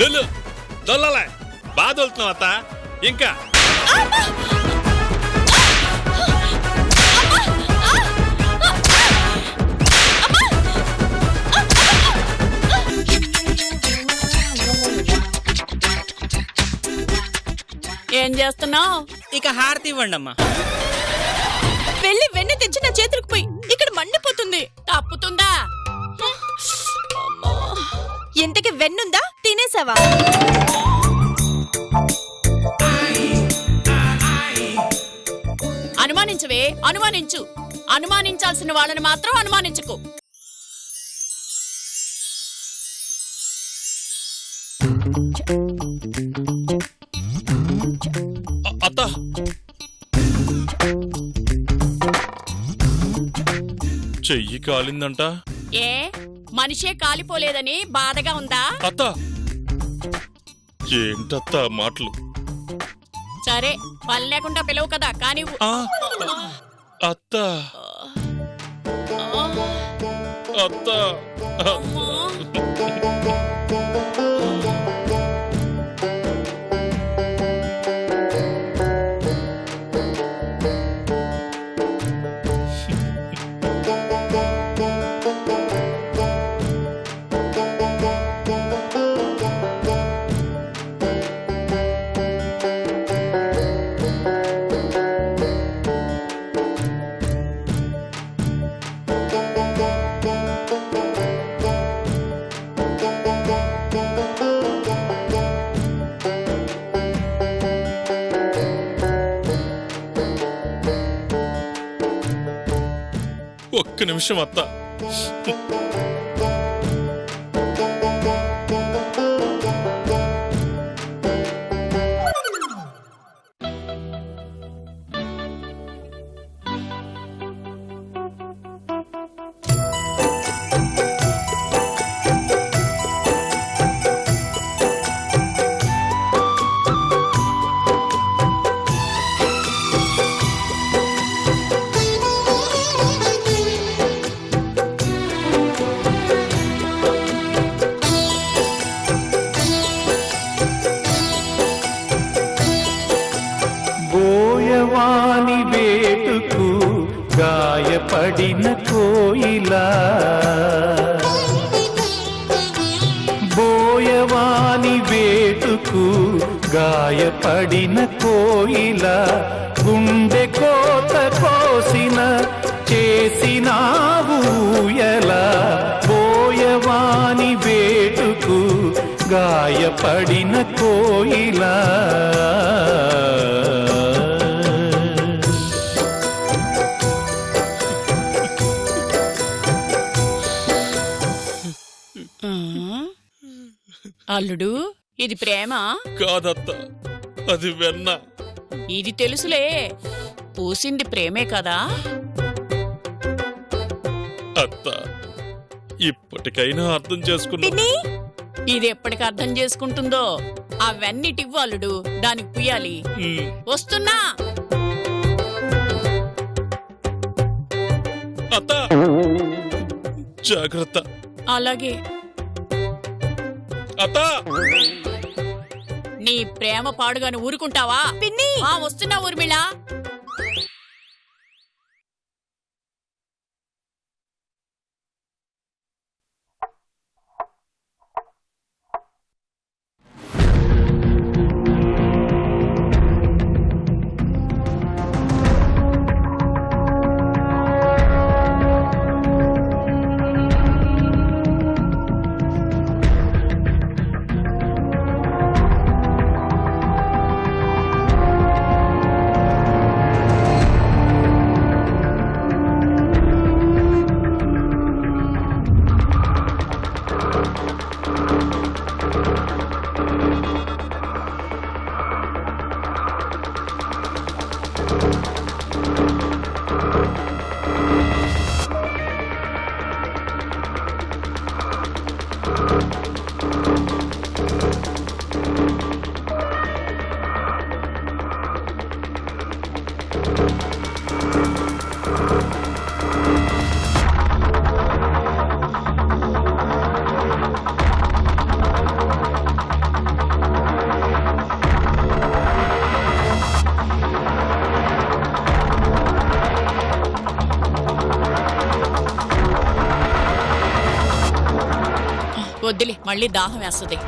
దొల్లు దొల్లలే. బాగా దొలుతున్నావు అత్త. ఇంకా. ఏం చేస్తున్నావు? ఇక హారతి ఇవ్వండి అమ్మా వెళ్ళి వెన్న తెచ్చి నా చేతులకు పోయి. ఇక్కడ మండిపోతుంది. తప్పుతుందా? తినేసావా అనుమానించవే అనుమానించు. అనుమానించాల్సిన వాళ్ళని మాత్రం అనుమానించకు. అత్త. చెయ్యి కాలిందంట. ఏ? మనిషే కాలిపోలేదని బాధగా ఉందా? అత్త. ఏంటత్త మాటలు? సరే పని లేకుండా పిలవు కదా కానీ ఆ, అత్త. అత్త ఒక్క నిమిషం అత్త బోయవాని భగవాని వేటుకు గాయపడిన కోయిల గుండె కోత కోసిన చేసినావు ఎలా బోయవాని వేటుకు గాయపడిన కోయిలా. అల్లుడు ఇది ప్రేమ? కాదత్త అది వెన్న. ఇది తెలుసులే. పూసింది ప్రేమే కదా? అత్త ఇప్పటికైనా అర్థం చేసుకున్నా పిన్ని ఇది ఎప్పటికి అర్థం చేసుకుంటుందో? అవన్నిటివ్వు అల్లుడు దానికి పుయ్యాలి. ఉమ్, వస్తున్నా! అత్త జాగ్రత్త. అలాగే. అత్త! నీ ప్రేమ పాడుగాను ఊరుకుంటావా? పిన్ని! ఆ వస్తున్నా ఊర్మిళ. వద్దులే మళ్ళీ దాహం వేస్తుంది.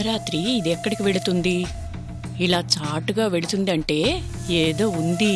అర్ధరాత్రి ఇది ఎక్కడికి వెడుతుంది ఇలా చాటుగా వెడుతుందంటే ఏదో ఉంది.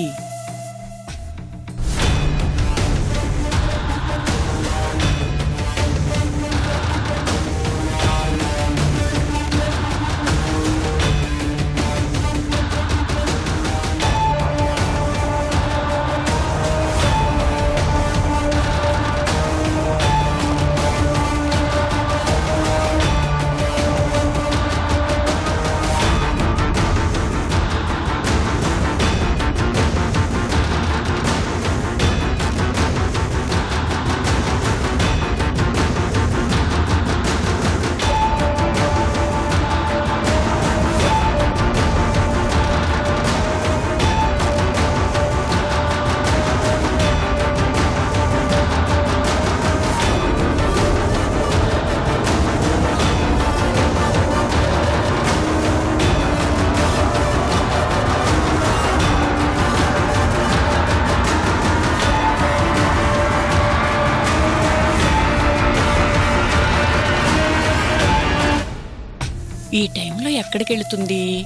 ఎక్కడికి వెళుతుంది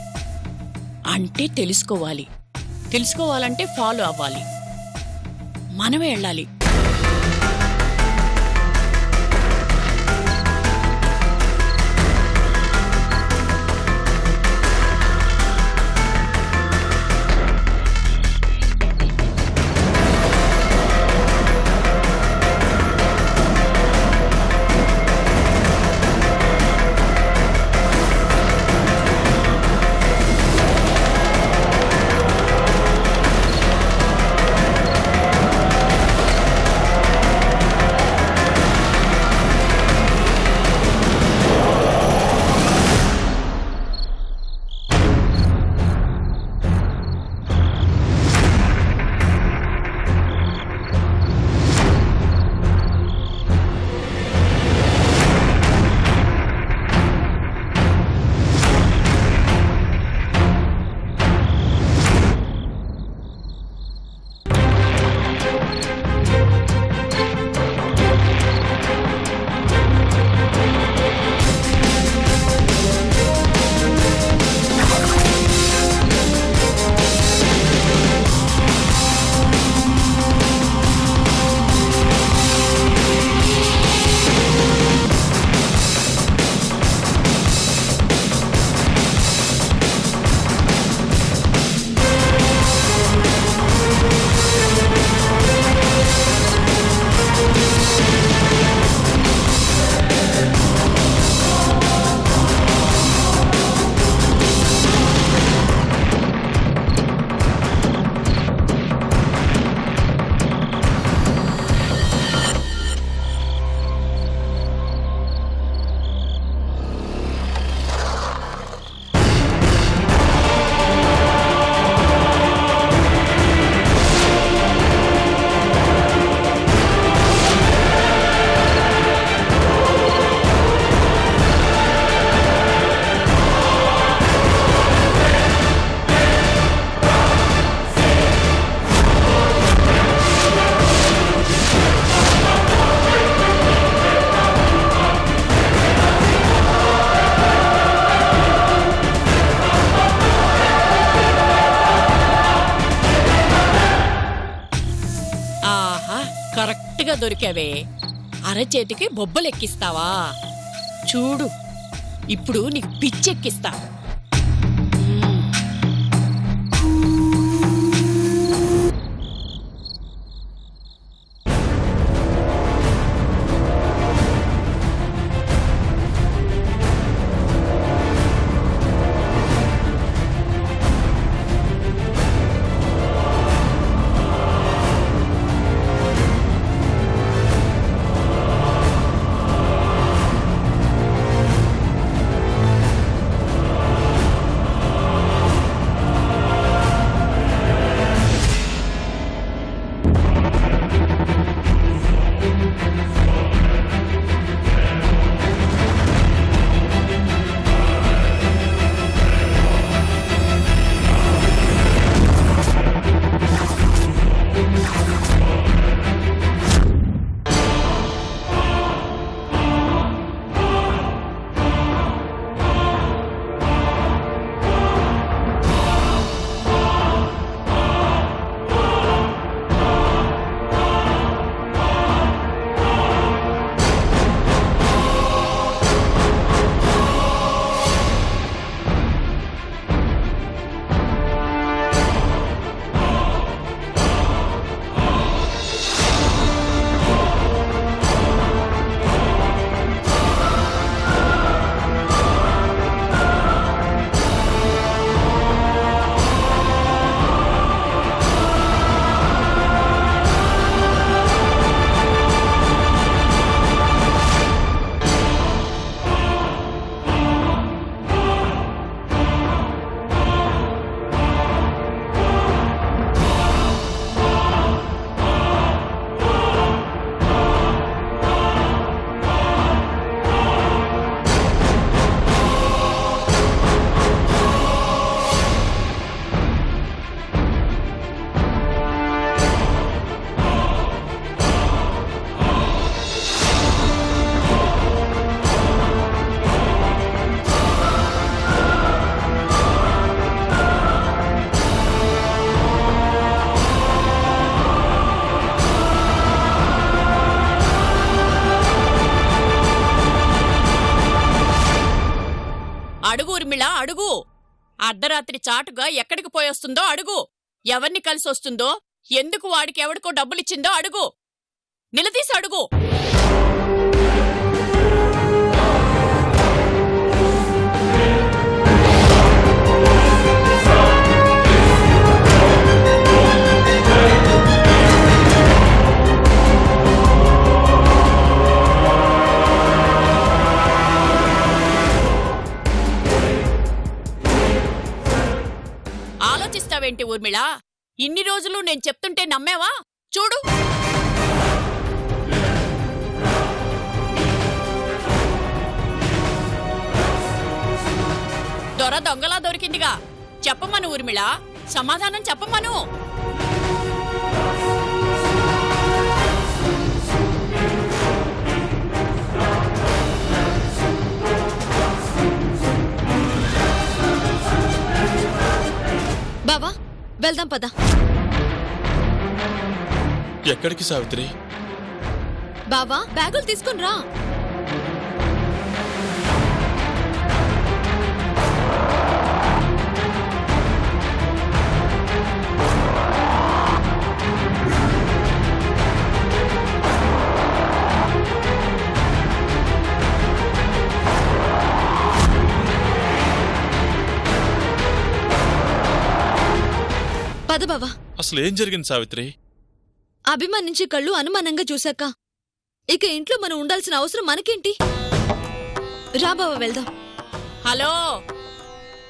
అంటే తెలుసుకోవాలి. తెలుసుకోవాలంటే ఫాలో అవ్వాలి. మనమే వెళ్ళాలి. కరెక్ట్గా దొరికావే? అరచేతికి బొబ్బలెక్కిస్తావా? చూడు ఇప్పుడు నీకు పిచ్చెక్కిస్తా. అర్ధరాత్రి చాటుగా ఎక్కడికి పోయొస్తుందో అడుగు. ఎవరిని కలిసొస్తుందో? ఎందుకు వాడికి ఎవడికో డబ్బులిచ్చిందో అడుగు. నిలదీసి అడుగు నేను చెప్తుంటే నమ్మావా? చూడు. దొర దొంగలా దొరికిందిగా. చెప్పమను ఊర్మిళ. సమాధానం చెప్పమను. బావా వెళ్దాం పదా. ఎక్కడికి సావిత్రి? బావా బ్యాగులు తీసుకుని రా. పద బావా. అసలు ఏం జరిగింది సావిత్రి? అభిమానించే కళ్ళు అనుమానంగా చూశాక ఇక ఇంట్లో మనం ఉండాల్సిన అవసరం మనకేంటి? రా బావా వెళ్దాం. హలో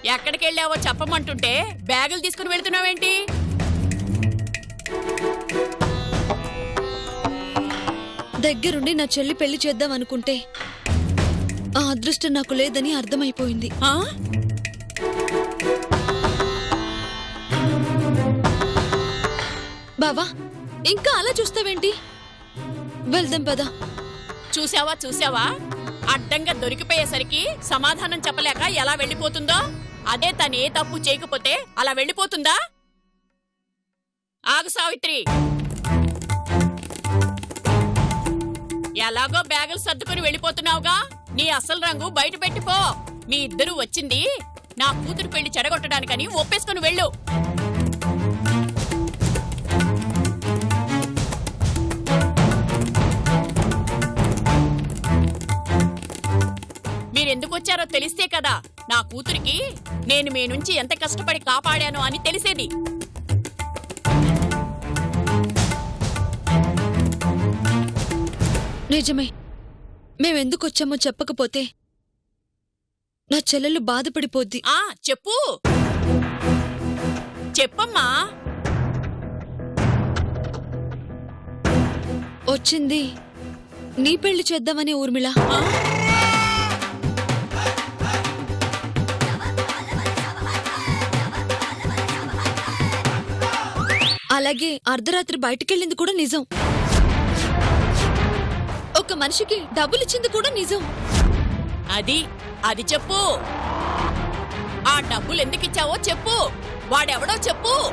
ఎక్కడికి వెళ్ళావో చెప్పమంటుంటే బ్యాగులు తీసుకుని వెళ్తున్నావేంటి? దగ్గరుండి నా చెల్లి పెళ్ళి చేద్దాం అనుకుంటే ఆ అదృష్టం నాకు లేదని అర్థమైపోయింది. ఆ? బావా ఇంకా అలా చూస్తావేంటి? వెళ్దాం పద. చూసావా చూసావా అడ్డంగా దొరికిపోయేసరికి సమాధానం చెప్పలేక ఎలా వెళ్ళిపోతుందో? అదే తను ఏ తప్పు చేయకపోతే అలా వెళ్ళిపోతుందా? ఆగు సావిత్రి. ఎలాగో బ్యాగులు సర్దుకుని వెళ్ళిపోతున్నావుగా? నీ అసలు రంగు బయట పెట్టిపో మీ ఇద్దరు వచ్చింది నా కూతురు పెళ్ళి చెడగొట్టడానికని ఒప్పేసుకుని వెళ్ళు. మీరెందుకు వచ్చారో తెలిస్తే కదా. నా కూతురికి నేను మీ నుంచి ఎంత కష్టపడి కాపాడాను అని తెలిసేది. నిజమే. మేమెందుకు వచ్చామో చెప్పకపోతే నా చెల్లెలు బాధపడిపోద్ది. ఆ చెప్పు. చెప్పమ్మా. వచ్చింది. నీ పెళ్ళి చేద్దామని ఊర్మిళ. అలాగే అర్ధరాత్రి బయటికెళ్ళింది కూడా నిజం. ఒక మనిషికి డబ్బులిచ్చింది కూడా నిజం. అది అది చెప్పు. ఆ డబ్బులు ఎందుకు ఇచ్చావో చెప్పు. వాడెవడో చెప్పు.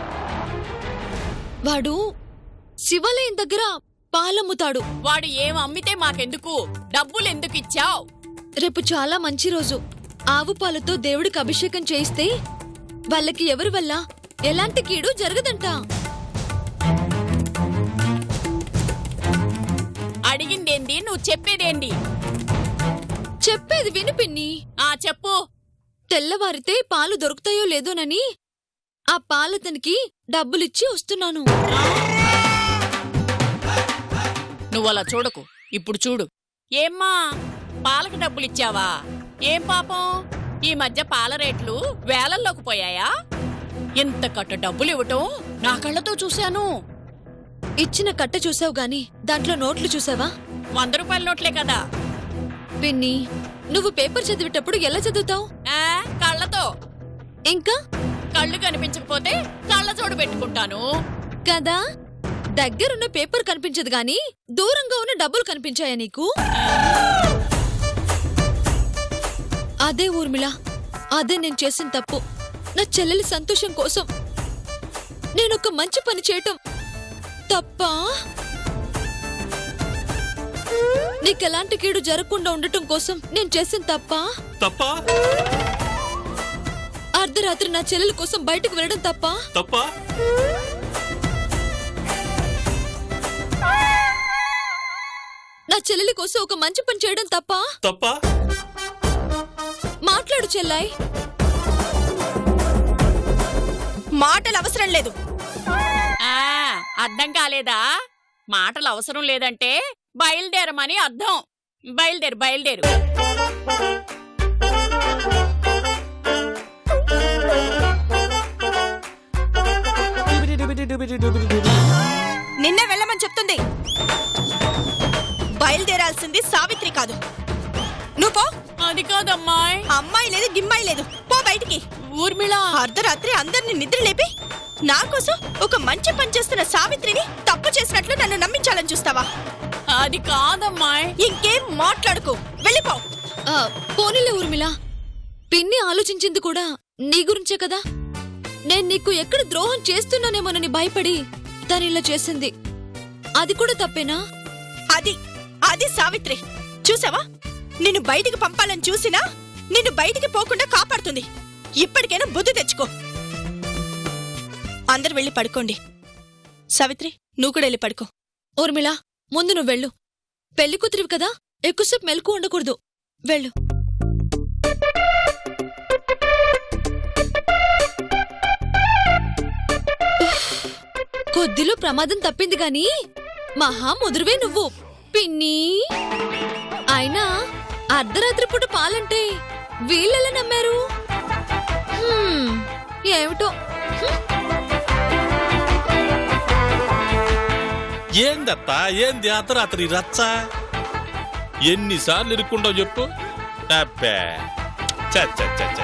వాడు శివాలయం దగ్గర పాలమ్ముతాడు వాడు ఏం అమ్మితే మాకెందుకు? డబ్బులు ఎందుకు ఇచ్చావు రేపు చాలా మంచి రోజు. ఆవు పాలతో దేవుడికి అభిషేకం చేయిస్తే వాళ్ళకి ఎవరి వల్ల? ఎలాంటి కీడు జరగదంట. అడిగిందేంది నువ్వు చెప్పేదేంది చెప్పేది విను పిన్ని. ఆ చెప్పు. తెల్లవారితే పాలు దొరుకుతాయో లేదోనని ఆ పాలతనికి డబ్బులిచ్చి వస్తున్నాను. నువ్వు అలా చూడకు. ఇప్పుడు చూడు. ఏమ్మా? పాలకు డబ్బులు ఇచ్చావా ఏం పాపం? ఈ మధ్య పాల రేట్లు వేలల్లోకి పోయాయా? ఇంత కట్ట డబ్బులు ఇవ్వటం నా కళ్ళతో చూశాను. ఇచ్చిన కట్ట చూసావు గాని దాంట్లో నోట్లు చూసావా? వంద రూపాయల నోట్లే కదా. పిన్ని నువ్వు పేపర్ చదివేటప్పుడు ఎలా చదువుతావు? ఆ కళ్ళతో. ఇంకా? కళ్ళు కనిపించకపోతే కళ్ళ జోడు పెట్టుకుంటాను. కదా? దగ్గరున్న పేపర్ కనిపించదు గాని దూరంగా ఉన్న డబ్బులు కనిపించాయా నీకు? అదే ఊర్మిళ అదే నేను చేసిన తప్పు. నా చెల్లెలి సంతోషం కోసం నేనొక మంచి పని చేయటం తప్పా? నీకెలాంటి కీడు జరగకుండా ఉండటం కోసం నేను చేసిన తప్పా? తప్ప? అర్ధరాత్రి నా చెల్లెల కోసం బయటకు వెళ్ళడం తప్పా? తప్ప? నా చెల్లెలి కోసం ఒక మంచి పని చేయడం తప్పా? తప్ప? మాట్లాడు చెల్లాయ్. మాటలు అవసరం లేదు. ఆ. అర్థం కాలేదా? మాటలు అవసరం లేదంటే బయలుదేరమని అర్థం. బయలుదేరు బయలుదేరు. నిన్నే వెళ్ళమని చెప్తుంది. బయలుదేరాల్సింది సావిత్రి కాదు. పో. అది కాదమ్మాయ్. అమ్మాయి లేదు గిమ్మాయి లేదు. పో బయటికి. ఊర్మిళ. అర్ధరాత్రి అందరిని నిద్ర లేపి నా కోసం ఒక మంచి పని చేస్తున్న సావిత్రిని తప్పు చేసినట్లు నన్ను నమ్మించాలని చూస్తావా? అది కాదమ్మాయ్. ఇంకేం మాట్లాడుకో. వెళ్ళిపో. ఆ, పోనీలే ఊర్మిళ. పిన్ని ఆలోచించింది కూడా నీ గురించే కదా? నేను నీకు ఎక్కడ ద్రోహం చేస్తున్నానేమోనని భయపడి తను ఇలా చేసింది. అది కూడా తప్పేనా? అది అది సావిత్రి. చూసావా? నిన్ను బయటికి పంపాలని చూసినా నిన్ను బయటికి పోకుండా కాపాడుతుంది. ఇప్పటికైనా బుద్ధి తెచ్చుకో. అందరు వెళ్ళి పడుకోండి. సావిత్రి నువ్వు కూడా వెళ్ళి పడుకో. ఊర్మిళ ముందు నువ్వు వెళ్ళు. పెళ్ళి కూతురివి కదా ఎక్కువసేపు మెలకు ఉండకూడదు. వెళ్ళు. కొద్దిలో ప్రమాదం తప్పింది గాని మహా ముదురువే నువ్వు. పిన్ని. అయినా అర్ధరాత్రి పూట పాలంటే వీళ్ళెలా నమ్మారు? ఏమిటో. ఏందత్త ఏంది అర్ధరాత్రి రచ్చ? ఎన్నిసార్లు ఇరుక్కుంటావు చెప్పు? అబ్బే. చచ్చ చ, చ,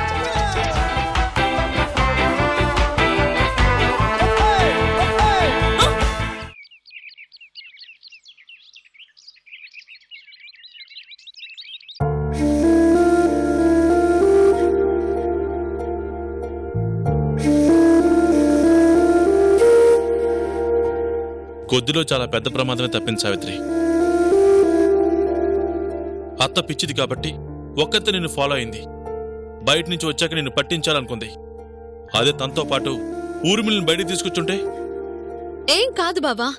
కొద్దిలో చాలా పెద్ద ప్రమాదమే తప్పింది సావిత్రి. అత్త పిచ్చిది కాబట్టి ఒక్కతే నిన్ను ఫాలో అయింది. బయట నుంచి వచ్చాక నిన్ను పట్టించాలనుకుంది. అదే తనతో పాటు ఊర్మిళని బయటికి తీసుకొచ్చుంటే? ఏం కాదు బావా.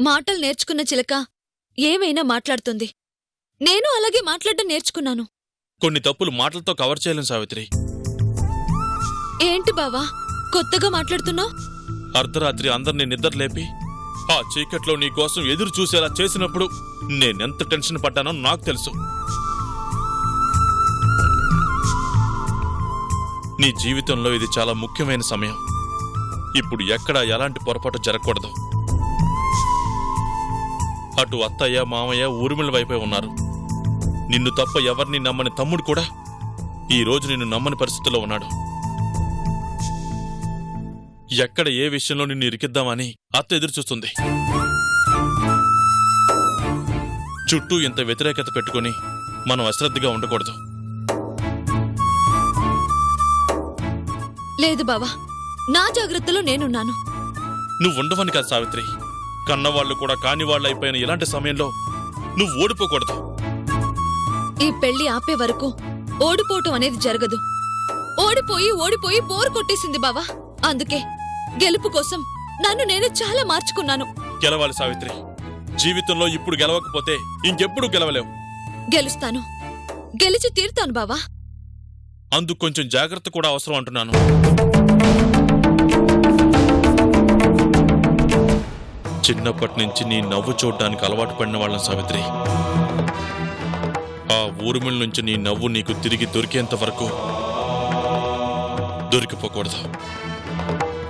మాటలు నేర్చుకున్న చిలక ఏమైనా మాట్లాడుతుంది. నేను అలాగే మాట్లాడడం నేర్చుకున్నాను. కొన్ని తప్పులు మాటలతో కవర్ చేయలేం సావిత్రి. ఏంటి బావా? కొత్తగా మాట్లాడుతున్నావు? అర్ధరాత్రి అందరినీ నిద్రలేపి ఆ చీకట్లో నీ కోసం ఎదురు చూసేలా చేసినప్పుడు నేనెంత టెన్షన్ పడ్డానో నాకు తెలుసు. నీ జీవితంలో ఇది చాలా ముఖ్యమైన సమయం. ఇప్పుడు ఎక్కడ ఎలాంటి పొరపాటు జరగకూడదు. అటు అత్తయ్య మామయ్య ఊర్మిళ వైపే ఉన్నారు. నిన్ను తప్ప ఎవరిని నమ్మని తమ్ముడు కూడా ఈ రోజు నిన్ను నమ్మని పరిస్థితిలో ఉన్నాడు. ఎక్కడ ఏ విషయంలో నిన్ను ఇరికిద్దామని అత్త ఎదురు చూస్తుంది చుట్టూ ఇంత వ్యతిరేకత పెట్టుకుని మనం అశ్రద్ధగా ఉండకూడదు. లేదు బావా నా జాగ్రత్తలో నేనున్నాను. నువ్వు ఉండవని కాదు సావిత్రి. కన్నవాళ్ళు కూడా కాని వాళ్ళు అయిపోయిన ఇలాంటి సమయంలో నువ్వు ఓడిపోకూడదు. ఈ పెళ్ళి ఆపే వరకు ఓడిపోవటం అనేది జరగదు. ఓడిపోయి ఓడిపోయి బోర్ కొట్టేసింది బావా అందుకే. గెలుపు కోసం నన్ను నేను చాలా మార్చుకున్నాను. గెలవాలి సావిత్రి. జీవితంలో ఇప్పుడు గెలవకపోతే ఇంకెప్పుడు గెలవలేవు గెలుస్తాను. గెలిచి తీరుతాను బావా. అందుకు కొంచెం జాగ్రత్త కూడా అవసరం అంటున్నాను. చిన్నప్పటి నుంచి నీ నవ్వు చూడడానికి అలవాటు పడిన వాళ్ళం సావిత్రి. ఆ ఊరుమిల నుంచి నీ నవ్వు నీకు తిరిగి దొరికేంత వరకు దొరికిపోకూడదు.